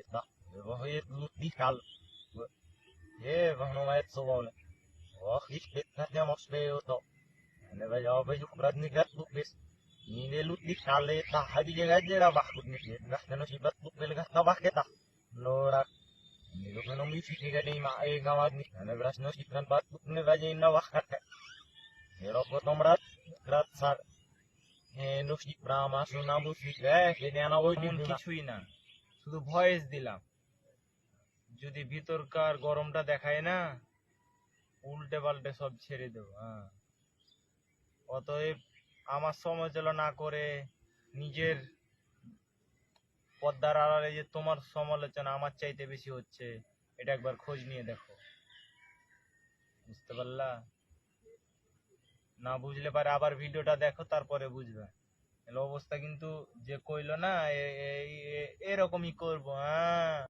يطلع يطلع ये भगवान सोल वह इस कितना क्या मस्ते हो तो मैंने भाई जाओ भाई जुक ब्रद निकल तू बिस नीले लूट दी काले ता हरी जगह जेड़ा बाह कुछ निकले गस तेनो शिबत तू पेल गस तबाह के ता लोरा नीलो पेनो मी फिकी गड़ी मा एक आवाज नि मैंने ब्रश नो शिकरन बात तू ने भाई इन्ना वाह करते हेरो को तुमरा रात सार ए नुशी प्रामा सुनाबु फिक है ये ना वो दिन किछुई ना শুধু ভয়েস দিলাম। যদি ভিতরকার গরমটা দেখায় না, উল্টে পাল্টে সব ছেড়ে দেবো হ্যাঁ। অতএব আমার সমালোচনা না করে নিজের পদ্মার আড়ালে যে তোমার সমালোচনা আমার চাইতে বেশি হচ্ছে, এটা একবার খোঁজ নিয়ে দেখো। বুঝতে পারলা? না বুঝলে পারে আবার ভিডিওটা দেখো, তারপরে বুঝবে। অবস্থা কিন্তু যে কইলো না এরকমই করব হ্যাঁ।